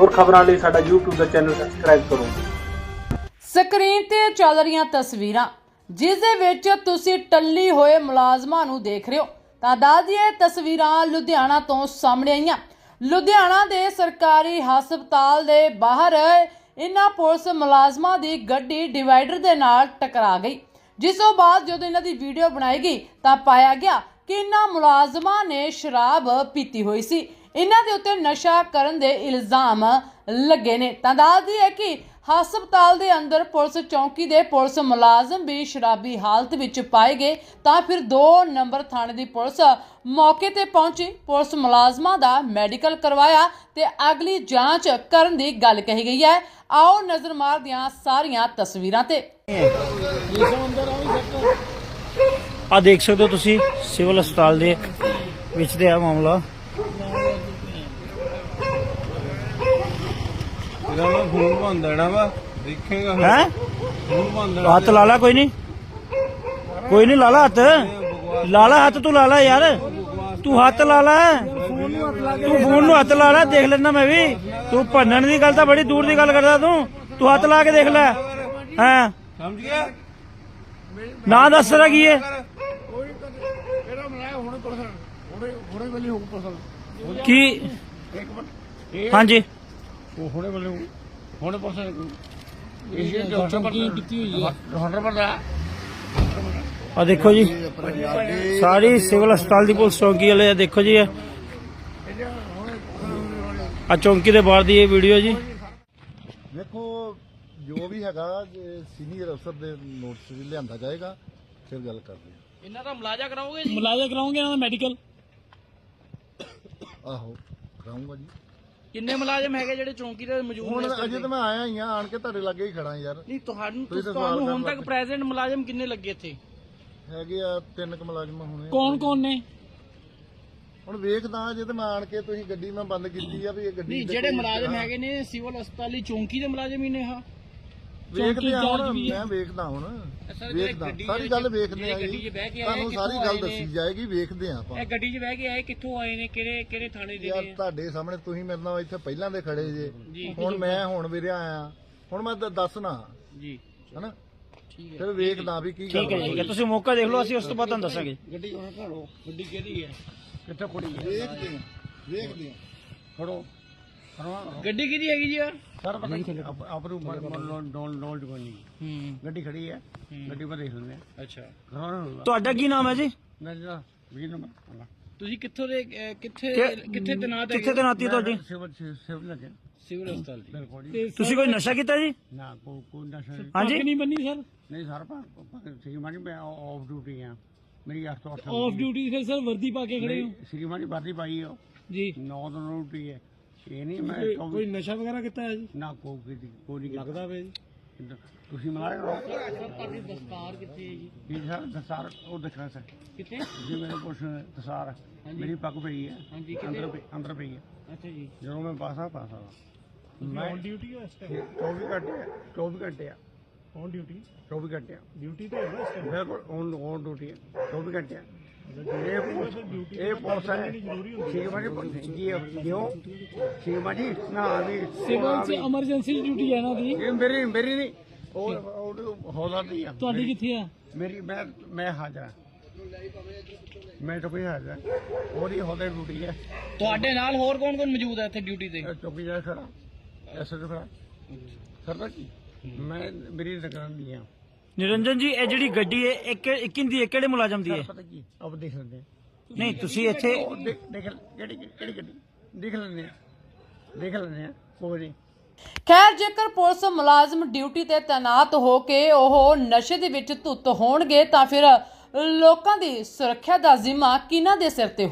ਹੋਰ ਖਬਰਾਂ ਲਈ ਸਾਡਾ YouTube ਦਾ ਚੈਨਲ ਸਬਸਕ੍ਰਾਈਬ ਕਰੋ। ਸਕਰੀਨ ਤੇ ਚੱਲ ਰਹੀਆਂ ਤਸਵੀਰਾਂ, ਜਿਸ ਦੇ ਵਿੱਚ ਤੁਸੀਂ ਟੱਲੀ ਹੋਏ ਮੁਲਾਜ਼ਮਾਂ ਨੂੰ ਦੇਖ ਰਹੇ ਹੋ। ਤਾਂ ਦਾਦੀਏ ਤਸਵੀਰਾਂ ਲੁਧਿਆਣਾ ਤੋਂ ਸਾਹਮਣੇ ਆਈਆਂ। ਲੁਧਿਆਣਾ ਦੇ ਸਰਕਾਰੀ ਹਸਪਤਾਲ ਦੇ ਬਾਹਰ ਇਹਨਾਂ ਪੁਲਿਸ ਮੁਲਾਜ਼ਮਾਂ ਦੀ ਗੱਡੀ ਡਿਵਾਈਡਰ ਦੇ ਨਾਲ ਟਕਰਾ ਗਈ। ਜਿਸ ਤੋਂ ਬਾਅਦ ਜਦੋਂ ਇਹਨਾਂ ਦੀ ਵੀਡੀਓ ਬਣਾਈ ਗਈ, ਤਾਂ ਪਾਇਆ ਗਿਆ ਕਿ ਇਨ੍ਹਾਂ ਮੁਲਾਜ਼ਮਾਂ ਨੇ ਸ਼ਰਾਬ ਪੀਤੀ ਹੋਈ ਸੀ। ਇਹਨਾਂ ਦੇ ਉੱਤੇ ਨਸ਼ਾ ਕਰਨ ਦੇ ਇਲਜ਼ਾਮ ਲੱਗੇ ਨੇ। ਤਾਂ ਦੱਸਦੀ ਹੈ ਕਿ ਹਸਪਤਾਲ ਦੇ ਅੰਦਰ ਪੁਲਿਸ ਚੌਕੀ ਦੇ ਪੁਲਿਸ ਮੁਲਾਜ਼ਮ ਵੀ ਸ਼ਰਾਬੀ ਹਾਲਤ ਵਿੱਚ ਪਾਏ ਗਏ। ਤਾਂ ਫਿਰ 2 ਨੰਬਰ ਥਾਣੇ ਦੀ ਪੁਲਿਸ ਮੌਕੇ ਤੇ ਪਹੁੰਚੀ। ਪੁਲਿਸ ਮੁਲਾਜ਼ਮਾਂ ਦਾ ਮੈਡੀਕਲ ਕਰਵਾਇਆ ਤੇ ਅਗਲੀ ਜਾਂਚ ਕਰਨ ਦੀ ਗੱਲ ਕਹੀ ਗਈ ਹੈ। ਆਓ ਨਜ਼ਰ ਮਾਰਦਿਆਂ ਸਾਰੀਆਂ ਤਸਵੀਰਾਂ ਤੇ। ਆ ਦੇਖ ਸਕਦੇ ਹੋ ਤੁਸੀਂ ਸਿਵਲ ਹਸਪਤਾਲ ਦੇ ਵਿੱਚ ਤੇ ਆ ਮਾਮਲਾ। ਇਹਦਾ ਮੈਂ ਫੋਨ ਬੰਦ ਦੇਣਾ ਵਾ ਦੇਖੇਗਾ ਫਿਰ ਹੈ? ਫੋਨ ਬੰਦ ਦੇਣਾ ਹੱਥ ਲਾ ਲਾ ਕੋਈ ਨਹੀਂ। ਕੋਈ ਨਹੀਂ ਲਾ ਲਾ ਹੱਥ। ਲਾ ਲਾ ਹੱਥ ਤੂੰ ਲਾ ਲਾ ਯਾਰ। ਤੂੰ ਹੱਥ ਲਾ ਲਾ। ਤੂੰ ਫੋਨ ਨੂੰ ਹੱਥ ਲਾ ਲਾ ਦੇਖ ਲੈਣਾ ਮੈਂ ਵੀ। ਤੂੰ ਭੰਨਣ ਦੀ ਗੱਲ ਤਾਂ ਬੜੀ ਦੂਰ ਦੀ ਗੱਲ ਕਰਦਾ ਤੂੰ। ਤੂੰ ਹੱਥ ਲਾ ਕੇ ਦੇਖ ਲੈ। ਹਾਂ? ਸਮਝ ਗਿਆ? ਨਾ ਦੱਸ ਰਾ ਕੀ ਹੈ? ਕੀ? ਹਾਂਜੀ। ਉਹ ਹੁਣੇ ਬੋਲੇ ਹੁਣੇ ਪਰਸਨ ਇਹ ਡਾਕਟਰ ਕੀ ਕੀਤੀ ਹੋਈ ਹੈ। ਆ ਦੇਖੋ ਜੀ। ਸਾਰੀ ਸਿਵਲ ਹਸਪਤਾਲ ਦੀ ਪੁਲਿਸ ਚੌਂਕੀ ਵਾਲੇ ਆ ਦੇਖੋ ਜੀ ਆ ਚੌਂਕੀ ਦੇ ਬਾਹਰ ਦੀ ਇਹ ਵੀਡੀਓ ਜੀ। ਵੇਖੋ ਜੋ ਵੀ ਹੈਗਾ ਸੀਨੀਅਰ ਅਫਸਰ ਦੇ ਨੋਟਿਸ ਵੀ ਲਿਆਂਦਾ ਜਾਏਗਾ ਫਿਰ ਗੱਲ ਕਰਦੇ ਹਾਂ। ਇਹਨਾਂ ਦਾ ਮੁਲਾਜ਼ਾ ਕਰਾਓਗੇ ਜੀ? ਮੁਲਾਜ਼ਾ ਕਰਾਉਂਗੇ ਇਹਨਾਂ ਦਾ ਮੈਡੀਕਲ? ਆਹੋ ਕਰਾਉਂਗਾ ਜੀ। ਕਿੰਨੇ ਮੁਲਾਜ਼ਮ ਹੈਗੇ ਜਿਹੜੇ ਚੌਂਕੀ ਤੇ ਮੌਜੂਦ ਹੁਣ ਅਜੇ ਤਾਂ ਮੈਂ ਆਇਆ ਹੀ ਆ ਆਣ ਕੇ ਤੁਹਾਡੇ ਲਾਗੇ ਹੀ ਖੜਾ ਯਾਰ। ਨਹੀਂ ਤੁਹਾਨੂੰ ਤੁਸੀਂ ਤਾਂ ਤੁਹਾਨੂੰ ਸਵਾਲ ਹੁਣ ਤੱਕ ਪ੍ਰੈਜ਼ੈਂਟ ਮੁਲਾਜ਼ਮ ਕਿੰਨੇ ਲੱਗੇ ਇੱਥੇ? ਹੈਗੇ ਆ ਤਿੰਨ ਕੁ ਮੁਲਾਜ਼ਮ ਹੋਣੇ। ਕੌਣ ਕੌਣ ਨੇ? ਹੁਣ ਵੇਖਦਾ ਜੇ ਤੇ ਮੈਂ ਆਣ ਕੇ ਤੁਸੀਂ ਗੱਡੀ ਮੈਂ ਬੰਦ ਕੀਤੀ ਆ ਵੀ ਇਹ ਗੱਡੀ ਨਹੀਂ ਜਿਹੜੇ ਕੋਈ- ਮੁਲਾਜ਼ਮ ਹੈਗੇ ਨੇ ਸਿਵਲ ਹਸਪਤਾਲੀ ਚੌਂਕੀ ਦੇ ਮੁਲਾਜ਼ਮ ਹੀ ਨੇ ਹਾਂ ਵੇਖਦੇ ਆ ਹੁਣ ਮੈਂ ਵੇਖਦਾ ਹੁਣ ਸਰ, ਵੇਖਦਾ। ਸਾਰੀ ਗੱਲ ਵੇਖਦੇ ਆ ਜਿਹੜੇ ਜੀ। ਗੱਡੀ 'ਚ ਬਹਿ ਕੇ ਆਏ, ਤੁਹਾਨੂੰ ਸਾਰੀ ਗੱਲ? ਦੱਸੀ ਜਾਏਗੀ ਵੇਖਦੇ ਆ ਆਪਾਂ। ਗੱਡੀ 'ਚ ਬਹਿ ਕੇ ਆਏ ਕਿੱਥੋਂ ਆਏ ਨੇ? ਕਿਹੜੇ ਕਿਹੜੇ ਥਾਣੇ ਦੇ ਯਾਰ ਤੁਹਾਡੇ ਸਾਹਮਣੇ ਤੁਸੀਂ ਮੇਰੇ ਨਾਲ ਇੱਥੇ ਪਹਿਲਾਂ ਦੇ ਖੜੇ ਜੇ। ਹੁਣ ਮੈਂ ਹੁਣ ਵੀਰੇ ਆਇਆ। ਹੁਣ ਮੈਂ ਦੱਸਣਾ। ਜੀ। ਹਨਾ? ਫਿਰ ਵੇਖਦਾ ਵੀ ਕੀ ਗੱਲ ਠੀਕ ਹੈ ਤੁਸੀਂ ਮੌਕਾ ਦੇਖ ਲਓ ਅਸੀਂ ਉਸ ਤੋਂ ਬਾਅਦ ਤੁਹਾਨੂੰ ਦੱਸਾਂਗੇ। ਗੱਡੀ ਹੁਣ ਖੜੋ। ਗੱਡੀ ਕਿਹਦੀ ਹੈ? ਕਿੱਥੇ ਖੜੀ ਹੈ ਵੇਖਦੇ ਆ। ਵੇਖਦੇ ਆ। ਖੜੋ ਗੱਡੀ ਕਿਹਦੀ ਹੈਗੀ ਜੀ ਯਾਰ? ਸਰ ਪਤਾ ਆਪਰੂ ਡੋਲ ਡੋਲ ਜਵਾਨੀ ਹੂੰ ਗੱਡੀ ਖੜੀ ਹੈ ਗੱਡੀ ਪਰ ਦੇਖ ਲੈਂਦੇ ਆ ਅੱਛਾ ਹਾਂ ਤੁਹਾਡਾ ਕੀ ਨਾਮ ਹੈ ਜੀ? ਮੈਂ ਜਿਹੜਾ 20 ਨੰਬਰ ਤੁਸੀਂ ਕਿੱਥੋਂ ਦੇ ਅਹ, ਕਿੱਥੇ ਕਿ- ਕਿੱਥੇ ਤੈਨਾਤ ਕਿੱਥੇ ਹੈਗੇ ਤੈਨਾਤੀ ਹੈ ਤੁਹਾਡੀ? ਸਿਵਲ ਸਿਵਲ ਲੱਗੇ। ਸਿਵਲ ਹਸਪਤਾਲ ਦੀ ਬਿਲਕੁਲ ਜੀ। ਤੁਸੀਂ ਕੋਈ ਨਸ਼ਾ ਕੀਤਾ ਜੀ? ਨਾ ਕੋ ਕੋਈ ਨਸ਼ਾ ਨਹੀਂ। ਹਾਂਜੀ। ਨਹੀਂ ਬੰਨੀ ਸਰ? ਨਹੀਂ ਸਰ ਪਰ ਸ਼੍ਰੀਮਾਨੀ ਮੈਂ ਆਫ ਡਿਊਟੀ ਆ। ਮੇਰੀ 8 ਤੋਂ 8 ਆਫ ਡਿਊਟੀ ਫਿਰ ਸਰ ਵਰਦੀ ਪਾ ਕੇ ਖੜੇ ਹੋ? ਸ਼੍ਰੀਮਾਨੀ ਵਰਦੀ ਪਾਈ ਹੋ ਜੀ। 9 ਤੋਂ ਡਿਊਟੀ ਹੈ। ਇਹ ਨਹੀਂ ਮੈਂ ਕੋਈ ਨਸ਼ਾ ਵਗੈਰਾ ਕੀਤਾ ਹੈ ਜੀ? ਨਾ ਕੋਈ ਨਹੀਂ ਲੱਗਦਾ ਵੇ ਜੀ। ਕੀਤਾ। ਤੁਸੀਂ ਮਲਾਏ ਹੋ? ਤੁਹਾਡੀ ਦਸਤਾਰ ਕਿੱਥੇ ਹੈ ਜੀ? ਇਹ ਸਰ ਦਸਾਰ ਉਹ ਦਿਖਣਾ ਸਰ। ਕਿੱਥੇ? ਜੇ ਮੇਰੇ ਕੁਛ ਦਸਾਰ ਮੇਰੀ ਪੱਗ ਪਈ ਹੈ। ਹਾਂਜੀ, ਅੰਦਰ ਪਈ ਅੰਦਰ ਪਈ ਹੈ। ਅੱਛਾ ਜੀ। ਜਦੋਂ ਮੈਂ ਪਾਸਾ ਪਾਸਾ। ਮੈਂ ਔਨ ਡਿਊਟੀ ਹੈ ਇਸ ਟਾਈਮ 24 ਘੰਟੇ 24 ਘੰਟੇ ਆ। ਔਨ ਡਿਊਟੀ 24 ਘੰਟੇ ਆ। ਡਿਊਟੀ ਤੇ ਹੈਗਾ ਇਸ ਟਾਈਮ ਬਿਲਕੁਲ ਔਨ ਔਨ ਡਿਊਟੀ ਹੈ 24 ਘੰਟੇ ਆ। ਇਹ ਪੁਲਿਸ ਇਹ ਪੁਲਿਸ ਹੈ। ਸ਼ਿਕਮਾ ਜੀ ਜੀ ਕਿਉਂ? ਸ਼ਿਕਮਾ ਜੀ ਨਾ ਵੀ ਸਿਵਲ ਚ ਐਮਰਜੈਂਸੀ ਡਿਊਟੀ ਹੈ ਨਾ ਦੀ। ਇਹ ਮੇਰੀ ਮੇਰੀ ਨਹੀਂ ਉਹ ਉਹ ਹੌਲਾ ਦੀ ਆ। ਤੁਹਾਡੀ ਕਿੱਥੇ ਆ? ਮੇਰੀ ਮੈਂ ਮੈਂ ਹਾਜ਼ਰ ਹਾਂ। ਮੈਂ ਤਾਂ ਕੋਈ ਹਾਜ਼ਰ ਹਾਂ। ਉਹਦੀ ਹੌਲੇ ਡਿਊਟੀ ਹੈ। ਤੁਹਾਡੇ ਨਾਲ ਹੋਰ ਕੌਣ ਕੌਣ ਮੌਜੂਦ ਹੈ ਇੱਥੇ ਡਿਊਟੀ ਤੇ? ਇਹ ਚੌਕੀ ਜਾ ਖੜਾ। ਐਸੇ ਤੋਂ ਖੜਾ। ਸਰਦਾਰ ਜੀ ਮੈਂ ਮੇਰੀ ਦੀ ਆ। ਨਿਰੰਜਨ ਜੀ ਇਹ ਜਿਹੜੀ ਗੱਡੀ ਹੈ ਇੱਕ ਕਿੰਦੀ ਹੈ? ਕਿਹੜੇ ਮੁਲਾਜ਼ਮ ਦੀ ਹੈ? ਪਤਾ ਕੀ? ਆਪ ਦੇਖ ਲੈਂਦੇ। ਨਹੀਂ ਤੁਸੀਂ ਇੱਥੇ ਉਹ ਦੇਖ ਦੇਖ ਕਿਹੜੀ ਕਿਹੜੀ ਗੱਡੀ? ਦੇਖ ਲੈਂਦੇ ਆ। ਦੇਖ ਲੈਂਦੇ ਆ। ਕੋਈ ਨਹੀਂ ਖੈਰ ਜੇਕਰ ਪੁਲਿਸ ਮੁਲਾਜ਼ਮ ਡਿਊਟੀ ਤੇ ਤੈਨਾਤ ਹੋ ਕੇ ਉਹ ਨਸ਼ੇ ਦੇ ਵਿੱਚ ਧੁੱਤ ਹੋਣਗੇ ਤਾਂ ਫਿਰ ਲੋਕਾਂ ਦੀ ਸੁਰੱਖਿਆ ਦਾ ਜ਼ਿੰਮਾ ਕਿਹਨਾਂ ਦੇ ਸਿਰ ਤੇ